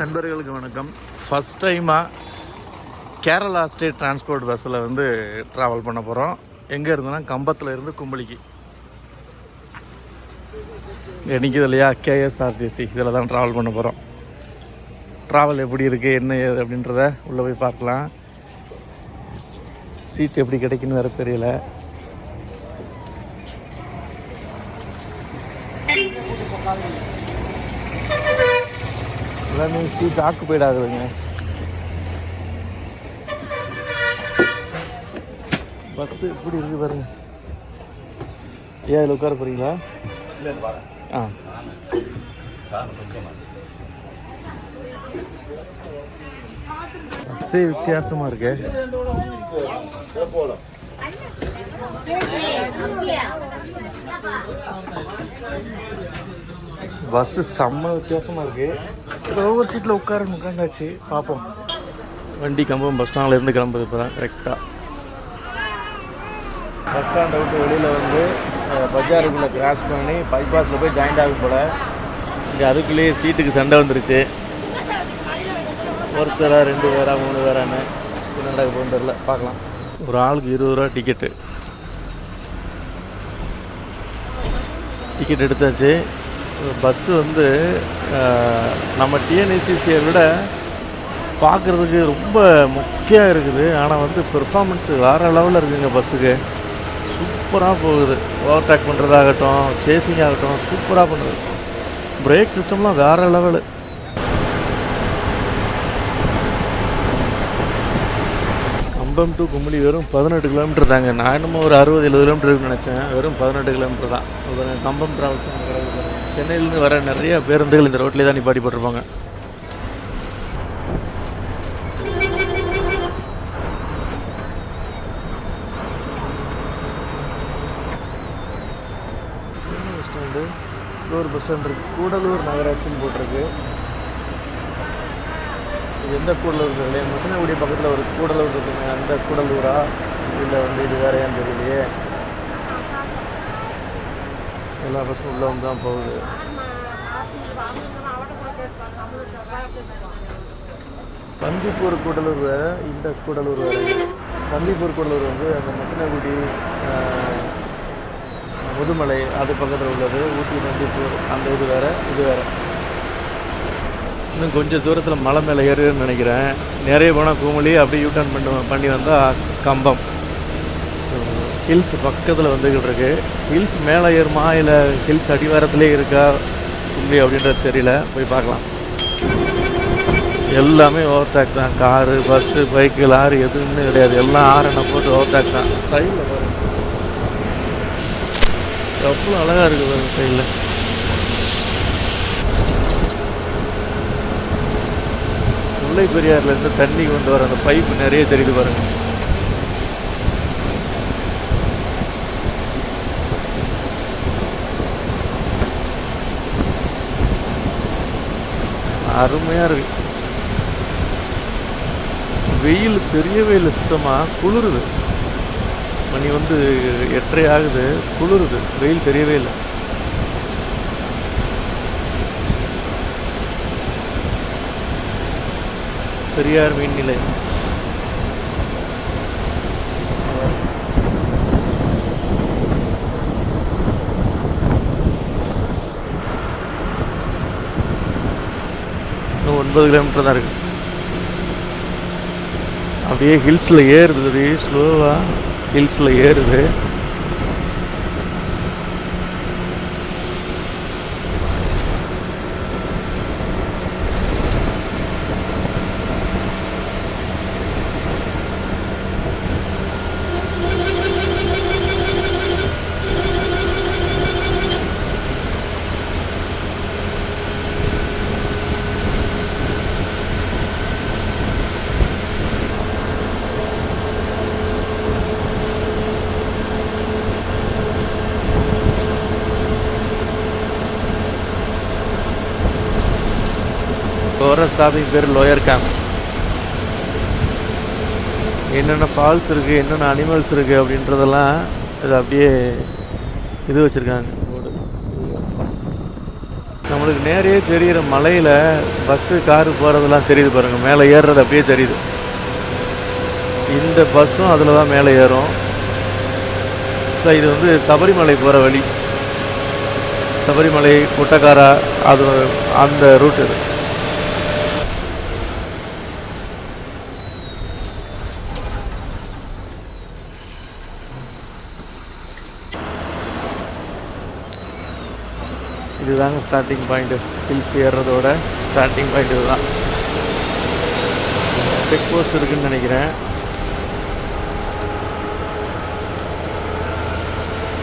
நண்பர்களுக்கு வணக்கம். ஃபஸ்ட் டைமாக கேரளா ஸ்டேட் டிரான்ஸ்போர்ட் பஸ்ஸில் வந்து ட்ராவல் பண்ண போகிறோம் எங்கே இருந்தோன்னா கம்பத்தில் இருந்து கும்பலிக்கு. இங்கே நிற்கிது இல்லையா? கேஎஸ்ஆர்டிசி இதில் தான் ட்ராவல் பண்ண போகிறோம் ட்ராவல் எப்படி இருக்குது என்ன ஏது அப்படின்றத உள்ளே போய் பார்க்கலாம். சீட் எப்படி கிடைக்குன்னு வேறு தெரியல. எல்லாமே சீட் ஆக்குபைட் ஆகுதுங்க பஸ் எப்படி இருக்கு பாருங்க. ஏன் இதில் உட்கார போறீங்களா? ஆ. பஸ்ஸே வித்தியாசமாக இருக்கு. பஸ்ஸு செம்ம வித்தியாசமாக இருக்கு. ஒரு சீட்டில் உட்கார உட்காந்தாச்சு பார்ப்போம் வண்டி கம்பம் பஸ் ஸ்டாண்ட்லேருந்து கிளம்புது இப்போ தான் கரெக்டாக பஸ் ஸ்டாண்டை விட்டு வெளியில் வந்து பஜாருக்குள்ளே கிராஸ் பண்ணி பைபாஸில் போய் ஜாயிண்ட் ஆகும் போல். இங்கே அதுக்குள்ளேயே சீட்டுக்கு சண்டை வந்துருச்சு. ஒருத்தரா ரெண்டு பேரா மூணு பேரான்னு என்ன? நடக்க போகுன்னு தெரில பார்க்கலாம். ஒரு ஆளுக்கு இருபது ரூபா டிக்கெட்டு டிக்கெட் எடுத்தாச்சு. பஸ்ஸு வந்து நம்ம டிஎன்ஏசிசியை விட பார்க்குறதுக்கு ரொம்ப முக்கியம் இருக்குது. ஆனால் வந்து பெர்ஃபார்மன்ஸு வேறு லெவலில் இருக்குங்க பஸ்ஸுக்கு. சூப்பராக போகுது. ஓவர்டேக் பண்ணுறதாகட்டும் சேசிங் ஆகட்டும் சூப்பராக பண்ணுறது பிரேக் சிஸ்டம்லாம் வேறு லெவலு கம்பம் டு கும்பலி வெறும் பதினெட்டு கிலோமீட்டர் தாங்க. நான் என்னமோ ஒரு அறுபது எழுபது கிலோமீட்டர் நினச்சேன். வெறும் பதினெட்டு கிலோமீட்டர் தான். ஒரு கம்பம் ட்ராவல்ஸ் சென்னையிலேருந்து வர நிறைய பேருந்துகள் இந்த ரோட்லேயே தான் நிப்பாட்டி போட்டிருப்பாங்க. பஸ் ஸ்டாண்டு ஒரு பஸ் ஸ்டாண்ட் இருக்குது கூடலூர் நகராட்சின்னு போட்டிருக்கு. இது எந்த கூடலூர் தெரியல முசனகுடி பக்கத்தில் ஒரு கூடலூர் இருக்குங்க அந்த கூடலூரா? இல்லை வந்து இது வேறையான்னு தெரியலையே? எல்லா பஸ்ஸும் உள்ளே வந்து தான் போகுது. பந்திப்பூர் கூடலூர் வேறு இந்த கூடலூர் வேறு பந்திப்பூர் கூடலூர் வந்து அந்த மசினகுடி முதுமலை அது பக்கத்தில் உள்ளது. ஊட்டி பந்திப்பூர் அந்த இது வேறு இது வேறு. இன்னும் கொஞ்சம் தூரத்தில் மலை மேலே ஏறுன்னு நினைக்கிறேன். நிறைய போனால் குமளி அப்படியே யூட்டர்ன் பண்ணி பண்ணி வந்தால் கம்பம். ஹில்ஸ் பக்கத்தில் வந்துக்கிட்டு இருக்கு. ஹில்ஸ் மேலே ஏறுமா இல்லை ஹில்ஸ் அடிவாரத்திலே இருக்கா கும்பி அப்படின்றது தெரியல. போய் பார்க்கலாம். எல்லாமே ஓவர்டேக் தான். காரு பஸ்ஸு பைக்கு லாரி எதுவுமே கிடையாது. எல்லாம் ஆறனை போட்டு ஓவர்டேக் தான். சைடில் பாருங்கள் எவ்வளோ அழகாக இருக்குது பாருங்க சைடில் முல்லை பெரியாறுலேருந்து தண்ணி கொண்டு வர அந்த பைப்பு நிறைய தெரியுது பாருங்க. அருமையாக இருக்கு. வெயில் தெரியவே இல்லை சுத்தமாக குளிருது. மணி வந்து எட்டரை ஆகுது குளிருது. வெயில் தெரியவே இல்லை. பெரியார் மீன் நிலையம் இன்னும் ஒன்பது கிலோமீட்டர் தான் இருக்கு. அப்படியே ஹில்ஸில் ஏறுது அப்படியே ஸ்லோவாக ஹில்ஸில் ஏறுது போகிற ஸ்டாப்பிங் பேர் லோயர் கேம்ப் என்னென்ன ஃபால்ஸ் இருக்குது என்னென்ன அனிமல்ஸ் இருக்குது அப்படின்றதெல்லாம் இது அப்படியே இது வச்சுருக்காங்க. போர்டு நம்மளுக்கு நேரையே தெரிகிற மலையில் பஸ்ஸு காரு போகிறதெல்லாம் தெரியுது பாருங்கள் மேலே ஏறுறது அப்படியே தெரியுது. இந்த பஸ்ஸும் அதில் தான் மேலே ஏறும். ஸோ இது வந்து சபரிமலை போகிற வழி. சபரிமலை குட்டக்காரா அது அந்த ரூட் இது. இதுதாங்க ஸ்டார்டிங் பாயிண்ட்டு ஹில்ஸ் ஏறுறதோட ஸ்டார்டிங் பாயிண்ட் இதுதான். செக் போஸ்ட் இருக்குன்னு நினைக்கிறேன்.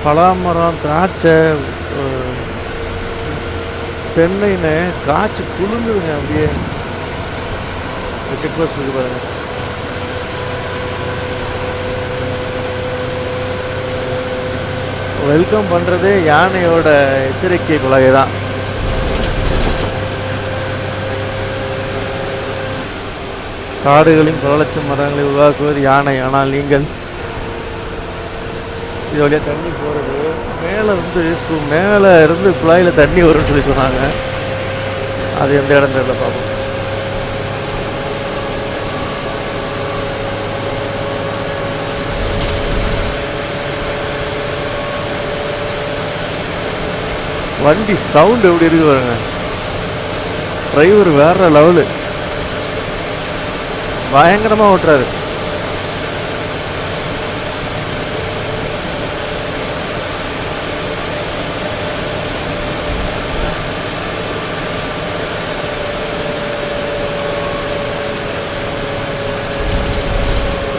பலாமரம் திராட்சை தென்னைன்னு காய்ச்சி குளிர்ந்துதுங்க அப்படியே. செக் போஸ்ட் இருக்கு பாருங்கள் வெல்கம் பண்ணுறதே யானையோட எச்சரிக்கை குழாய் தான் காடுகளின் பல லட்சம் மரங்களை உருவாக்குவது யானை ஆனால் நீங்கள் இது வழியாக தண்ணி போகிறது மேலே வந்து மேலே இருந்து குழாயில் தண்ணி வரும்னு சொல்லி சொன்னாங்க. அது எந்த இடம் தெரியல பார்ப்போம் வண்டி சவுண்டு எப்படி இருக்கு பாருங்க. டிரைவர் வேற லெவலு பயங்கரமாக ஓட்டுறாரு.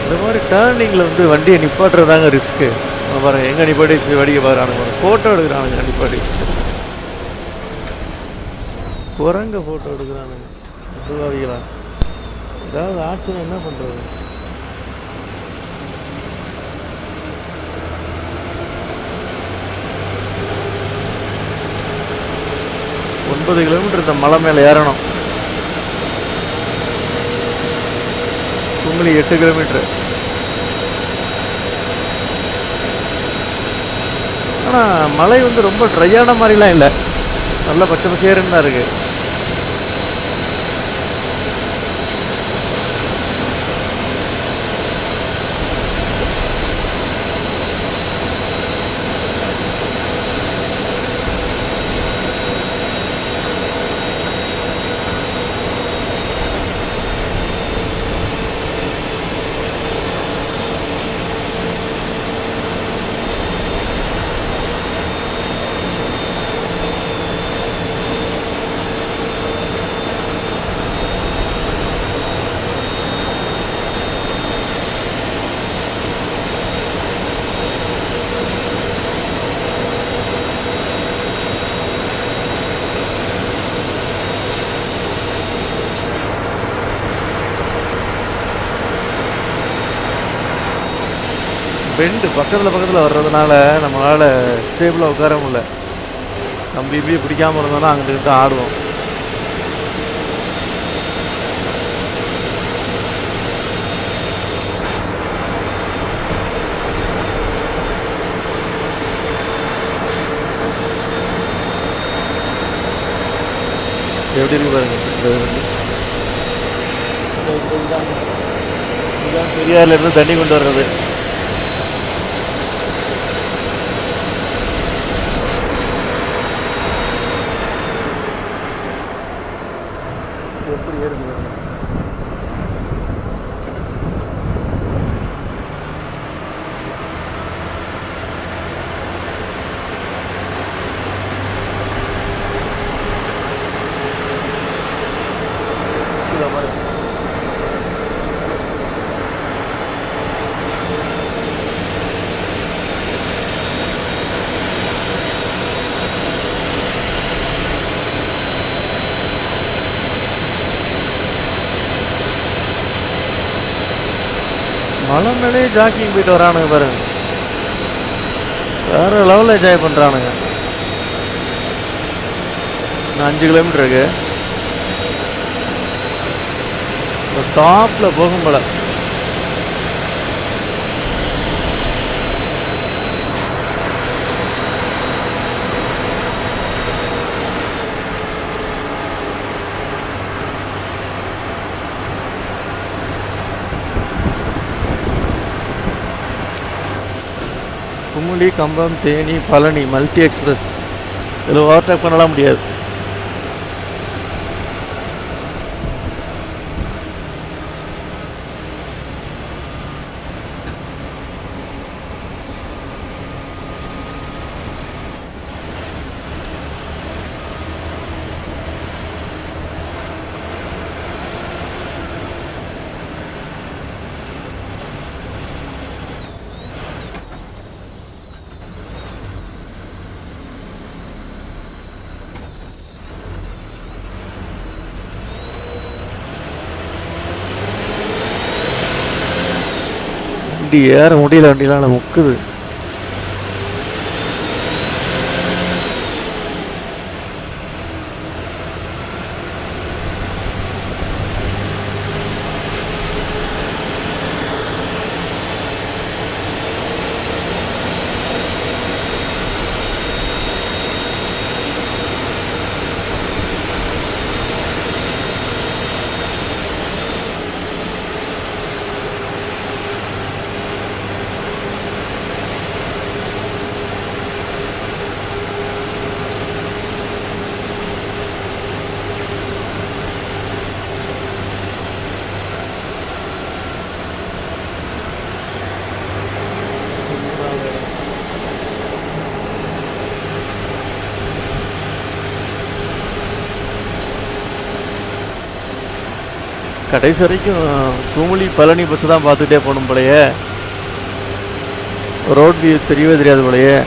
இந்த மாதிரி டேர்னிங்கில் வந்து வண்டியை நிப்பாட்டுறதாங்க ரிஸ்க்கு பாருங்க எங்கே நிப்பாட்டி வச்சு வடிக்க பாருங்க ஃபோட்டோ எடுக்கிறானுங்க நிப்பாட்டி. குரங்க ஃபோட்டோ எடுக்கிறானுங்க. நிர்வாகிகளா ஏதாவது ஆச்சுன்னா என்ன பண்ணுறது ஒன்பது கிலோமீட்டர் இந்த மலை மேலே ஏறணும். கும்பலி எட்டு கிலோமீட்டர் ஆனால் மலை வந்து ரொம்ப ட்ரையான மாதிரிலாம் இல்லை. நல்ல பச்சை பசேருன்னு தான் இருக்குது பெண்டு பக்கத்தில் பக்கத்தில் வர்றதுனால நம்மளால் ஸ்டேபிளாக உட்கார முடியல. நம்ம இப்படி பிடிக்காமல் இருந்தோம்னா அங்கிட்டு ஆடுவோம். எப்படி இருக்கு பாருங்க இந்த இருந்து தண்ணி கொண்டு வர்றது எப்படி ஏறுது பாருங்க. இதோ பாருங்க. மலை மேலேயே ஜாக்கிங் போயிட்டு வரானுங்க பாருங்க வேற லெவலில் என்ஜாய் பண்ணுறானுங்க இன்னும் அஞ்சு கிலோமீட்டர் இருக்கு. டாப்பில் போகும் போல. Kumily Cumbum Theni Palani multi express. இதில் ஓவர்டேக் பண்ணலாம் முடியாது. வண்டி ஏற முடியல வண்டிலாம் முக்குது. கடைசி வரைக்கும் குமுளி பழனி பஸ் தான் பார்த்துட்டே போகணும் போலையே. ரோட் வியூ தெரியவே தெரியாது போலையே.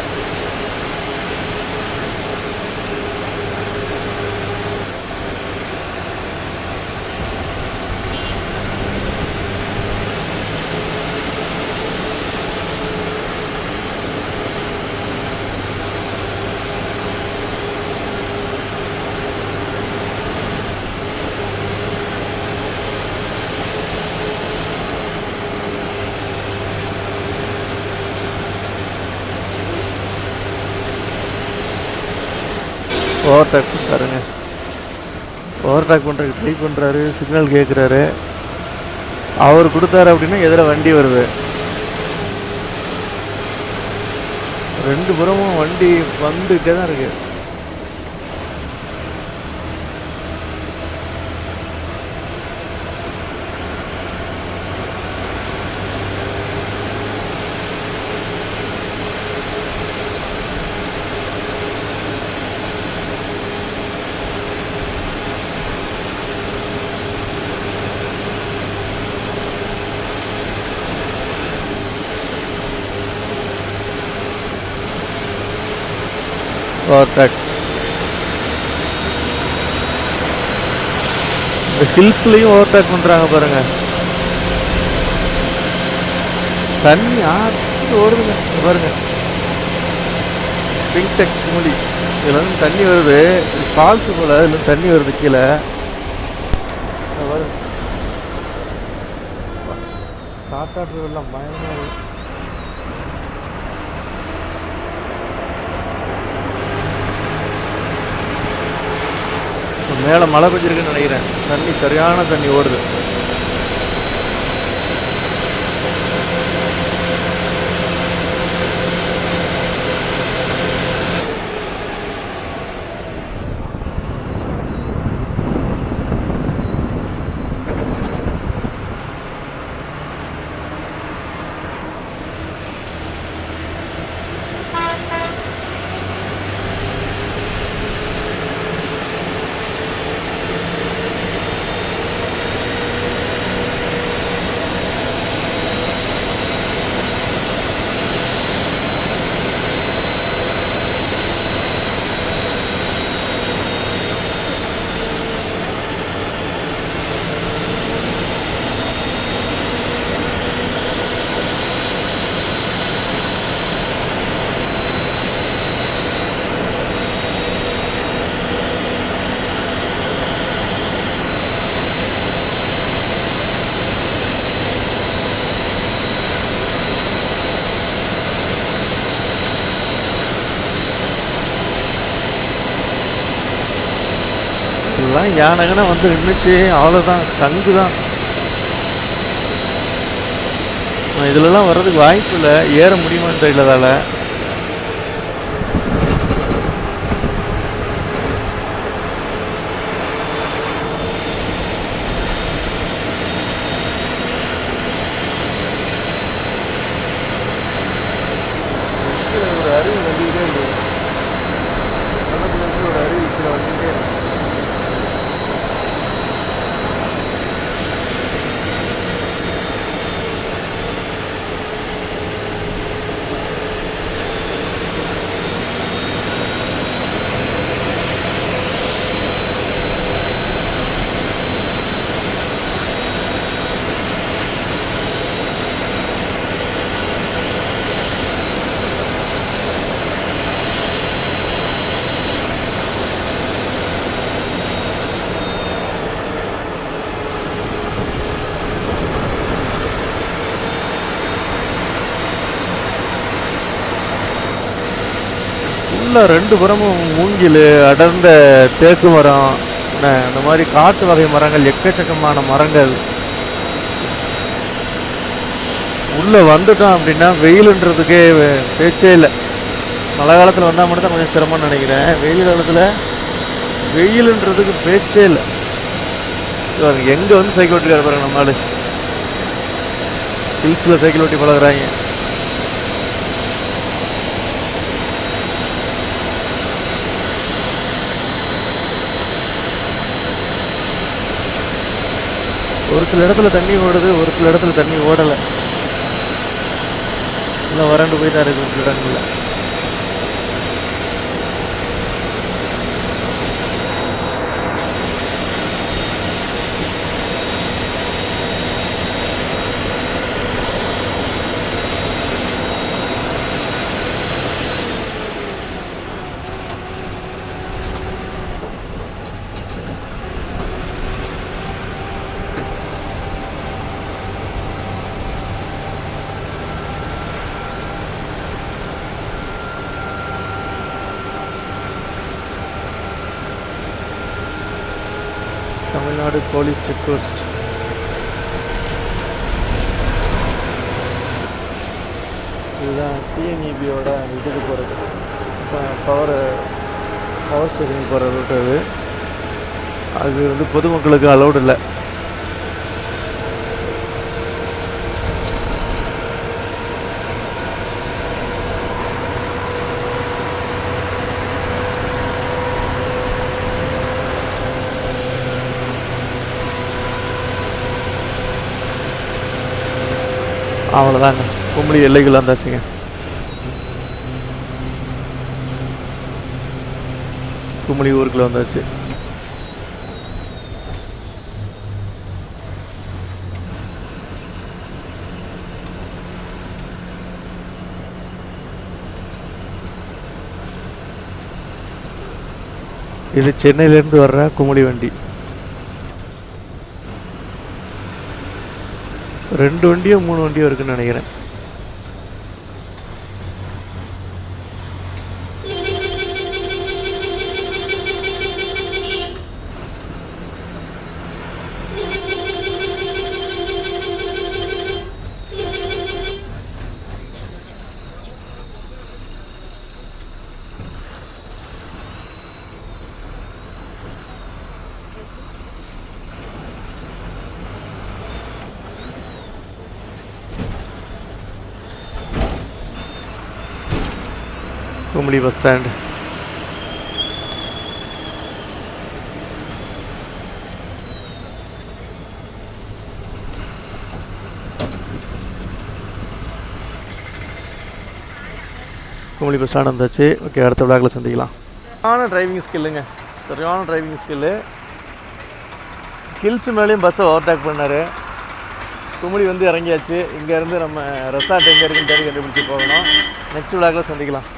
ஓவர்டேக் பண்ணுறாருங்க ஓவர்டேக் பண்ணுறதுக்கு ட்ரை பண்ணுறாரு சிக்னல் கேட்குறாரு அவர் கொடுத்தாரு அப்படின்னா எதில் வண்டி வருது. ரெண்டு புறமும் வண்டி வந்துகிட்டே தான் இருக்குது ஓவர்டேக் இந்த ஹில்ஸ்லேயும் ஓவர்டேக் பண்ணுறாங்க பாருங்க. தண்ணி ஆற்றி ஓடுதுங்க. பாருங்க. பிங்க் டெக்ஸ் மூலி. இதில் வந்து தண்ணி வருது. ஃபால்ஸ் போல் இதில் தண்ணி வருது கீழே. பாருங்க. காத்தாற்று வெள்ளம் பயங்கரமா மேலே மழை பெஞ்சிருக்குன்னு நினைக்கிறேன். தண்ணி சரியான தண்ணி ஓடுது. யானகன வந்து நின்றுச்சு அவ்வளோதான் சங்கு தான் இதிலலாம் வர்றதுக்கு வாய்ப்பு இல்லை. ஏற முடியுமான்னு தெரியலதால ஒரு அறிவு ஃபுல்லாக ரெண்டு புறமும் மூங்கில் அடர்ந்த தேக்கு மரம் என்ன, இந்த மாதிரி காட்டு வகை மரங்கள் எக்கச்சக்கமான மரங்கள். உள்ளே வந்துட்டோம் அப்படின்னா வெயிலுன்றதுக்கே பேச்சே இல்லை. மழை காலத்தில் வந்தால் மட்டும் தான் கொஞ்சம் சிரமம்னு நினைக்கிறேன். வெயில் காலத்தில் வெயிலுன்றதுக்கு பேச்சே இல்லை. எங்கே வந்து சைக்கிள் ஓட்டிருக்காரு பாருங்க நம்ம ஹில்ஸில் சைக்கிள் ஓட்டி பழகுறாங்க. ஒரு சில இடத்துல தண்ணி ஓடுது ஒரு சில இடத்துல தண்ணி ஓடலை. இல்லை வறண்டு போய் தான் இருக்கு ஒரு சில இடங்களில். Tamilnadu police check post. இதுதான் டிஎன்இபியோட இதுக்கு போகிறது பவர் பவர் ஸ்டேஷனுக்கு போகிற ரூட் அது. அது வந்து பொதுமக்களுக்கு அலௌடு இல்லை. அவ்வளோதாங்க கும்பலி எல்லைக்குள்ளே வந்தாச்சுங்க கும்பலி ஊருக்குள்ள வந்தாச்சு. இது சென்னையிலேருந்து வர்ற குமுடி வண்டி. ரெண்டு வண்டியோ மூணு வண்டியோ இருக்குன்னு நினைக்கிறேன். Kumily bus stand. Kumily bus stand வந்தாச்சு. ஓகே அடுத்த விழாக்கில் சந்திக்கலாம். சரியான டிரைவிங் ஸ்கில்லுங்க சரியான டிரைவிங் ஸ்கில்லு ஹில்ஸ் மேலேயும் பஸ்ஸை ஓவர்டேக் பண்ணார். குமுளி வந்து இறங்கியாச்சு. இங்கேருந்து நம்ம ரெசார்ட் எங்கே இருக்குன்னு தேடி கண்டுபிடிச்சி போகணும். நெக்ஸ்ட் விழாக்கில் சந்திக்கலாம்.